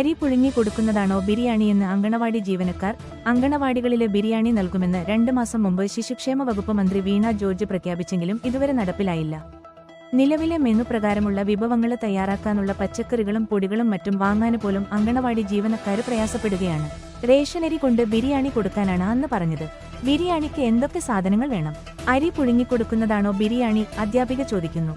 അരി പുഴുങ്ങി കൊടുക്കുന്നതാണോ ബിരിയാണിയെന്ന് അങ്കണവാടി ജീവനക്കാർ അങ്കണവാടികളിലെ ബിരിയാണി നൽകുമെന്ന് രണ്ട് മാസം മുമ്പ് ശിശുക്ഷേമ വകുപ്പ് മന്ത്രി വീണ ജോർജ് പ്രഖ്യാപിച്ചെങ്കിലും ഇതുവരെ നടപ്പിലായില്ല. നിലവിലെ മെനു പ്രകാരമുള്ള വിഭവങ്ങൾ തയ്യാറാക്കാനുള്ള പച്ചക്കറികളും പൊടികളും മറ്റും വാങ്ങാൻ പോലും അങ്കണവാടി ജീവനക്കാർ പ്രയാസപ്പെടുകയാണ്. റേഷനരി കൊണ്ട് ബിരിയാണി കൊടുക്കാനാണ് അന്ന് പറഞ്ഞത്. ബിരിയാണിക്ക് എന്തൊക്കെ സാധനങ്ങൾ വേണം? അരി പുഴുങ്ങിക്കൊടുക്കുന്നതാണോ ബിരിയാണി? അധ്യാപിക ചോദിക്കുന്നു.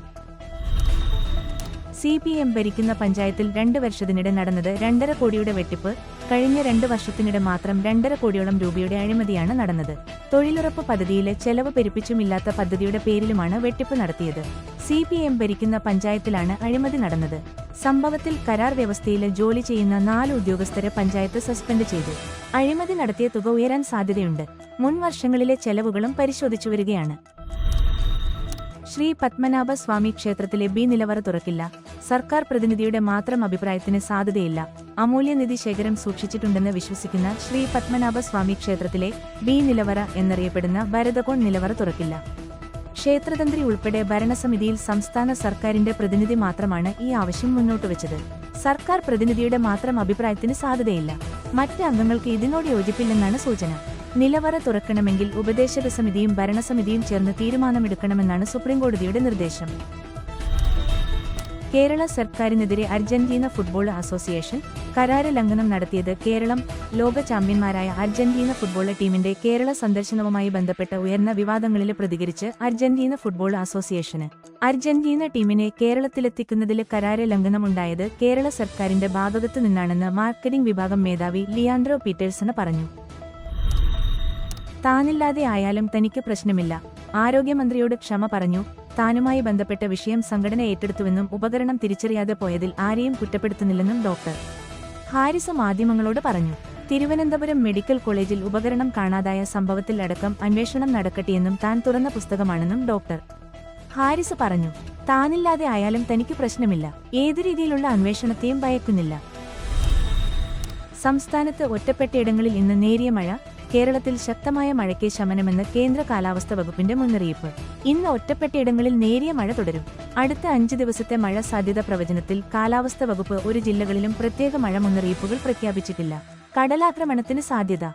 സി പി എം ഭരിക്കുന്ന പഞ്ചായത്തിൽ രണ്ട് വർഷത്തിനിടെ നടന്നത് രണ്ടര കോടിയുടെ വെട്ടിപ്പ് കഴിഞ്ഞ രണ്ട് വർഷത്തിനിടെ മാത്രം രണ്ടര കോടിയോളം രൂപയുടെ അഴിമതിയാണ് നടന്നത്. തൊഴിലുറപ്പ് പദ്ധതിയിലെ ചെലവ് പെരുപ്പിച്ചുമില്ലാത്ത പദ്ധതിയുടെ പേരിലുമാണ് വെട്ടിപ്പ് നടത്തിയത്. സി പി എം ഭരിക്കുന്ന പഞ്ചായത്തിലാണ് അഴിമതി നടന്നത്. സംഭവത്തിൽ കരാർ വ്യവസ്ഥയിലെ ജോലി ചെയ്യുന്ന നാല് ഉദ്യോഗസ്ഥരെ പഞ്ചായത്ത് സസ്പെൻഡ് ചെയ്തു. അഴിമതി നടത്തിയ തുക ഉയരാൻ സാധ്യതയുണ്ട്. മുൻ വർഷങ്ങളിലെ ചെലവുകളും പരിശോധിച്ചു വരികയാണ്. ശ്രീ പത്മനാഭ സ്വാമി ക്ഷേത്രത്തിലെ ബി നിലവറ തുറക്കില്ല. സർക്കാർ പ്രതിനിധിയുടെ മാത്രം അഭിപ്രായത്തിന് സാധ്യതയില്ല. അമൂല്യനിധി ശേഖരം സൂക്ഷിച്ചിട്ടുണ്ടെന്ന് വിശ്വസിക്കുന്ന ശ്രീ പത്മനാഭ സ്വാമി ക്ഷേത്രത്തിലെ ബി നിലവറ എന്നറിയപ്പെടുന്ന ഭരതകോൺ നിലവറ തുറക്കില്ല. ക്ഷേത്രതന്ത്രി ഉൾപ്പെടെ ഭരണസമിതിയിൽ സംസ്ഥാന സർക്കാരിന്റെ പ്രതിനിധി മാത്രമാണ് ഈ ആവശ്യം മുന്നോട്ട് വെച്ചത്. സർക്കാർ പ്രതിനിധിയുടെ മാത്രം അഭിപ്രായത്തിന് സാധ്യതയില്ല. മറ്റ് അംഗങ്ങൾക്ക് ഇതിനോട് യോജിപ്പില്ലെന്നാണ് സൂചന. നിലവറ തുറക്കണമെങ്കിൽ ഉപദേശക സമിതിയും ഭരണസമിതിയും ചേർന്ന് തീരുമാനമെടുക്കണമെന്നാണ് സുപ്രീംകോടതിയുടെ നിർദ്ദേശം. കേരള സർക്കാരിനെതിരെ അർജന്റീന ഫുട്ബോൾ അസോസിയേഷൻ കരാര ലംഘനം നടത്തിയത് കേരളം ലോക ചാമ്പ്യന്മാരായ അർജന്റീന ഫുട്ബോൾ ടീമിന്റെ കേരള സന്ദർശനവുമായി ബന്ധപ്പെട്ട ഉയർന്ന വിവാദങ്ങളിൽ പ്രതികരിച്ച് അർജന്റീന ഫുട്ബോൾ അസോസിയേഷന്. അർജന്റീന ടീമിനെ കേരളത്തിലെത്തിക്കുന്നതിൽ കരാര ലംഘനമുണ്ടായത് കേരള സർക്കാരിന്റെ ഭാഗത്തു നിന്നാണെന്ന് മാർക്കറ്റിംഗ് വിഭാഗം മേധാവി ലിയാൻഡ്രോ പീറ്റേഴ്സണ് പറഞ്ഞു. താനില്ലാതെ ആയാലും തനിക്ക് പ്രശ്നമില്ല. ആരോഗ്യമന്ത്രിയോട് ക്ഷമ പറഞ്ഞു. താനുമായി ബന്ധപ്പെട്ട വിഷയം സംഘടന ഏറ്റെടുത്തുവെന്നും ഉപകരണം തിരിച്ചറിയാതെ പോയതിൽ ആരെയും കുറ്റപ്പെടുത്തുന്നില്ലെന്നും ഡോക്ടർ ഹാരിസ് മാധ്യമങ്ങളോട് പറഞ്ഞു. തിരുവനന്തപുരം മെഡിക്കൽ കോളേജിൽ ഉപകരണം കാണാതായ സംഭവത്തിൽ അടക്കം അന്വേഷണം നടക്കട്ടെയെന്നും താൻ തുറന്ന പുസ്തകമാണെന്നും ഡോക്ടർ ഹാരിസ് പറഞ്ഞു. താനില്ലാതെ ആയാലും തനിക്ക് പ്രശ്നമില്ല. ഏതു രീതിയിലുള്ള അന്വേഷണത്തെയും ഭയക്കുന്നില്ല. സംസ്ഥാനത്ത് ഒറ്റപ്പെട്ടയിടങ്ങളിൽ ഇന്ന് നേരിയ മഴ കേരളത്തിൽ ശക്തമായ മഴയ്ക്ക് ശമനമെന്ന് കേന്ദ്ര കാലാവസ്ഥ വകുപ്പിന്റെ മുന്നറിയിപ്പ്. ഇന്ന് ഒറ്റപ്പെട്ടയിടങ്ങളിൽ നേരിയ മഴ തുടരും. അടുത്ത അഞ്ച് ദിവസത്തെ മഴ സാധ്യത പ്രവചനത്തിൽ കാലാവസ്ഥ വകുപ്പ് ഒരു ജില്ലകളിലും പ്രത്യേക മഴ മുന്നറിയിപ്പുകൾ പ്രഖ്യാപിച്ചിട്ടില്ല. കടലാക്രമണത്തിന് സാധ്യത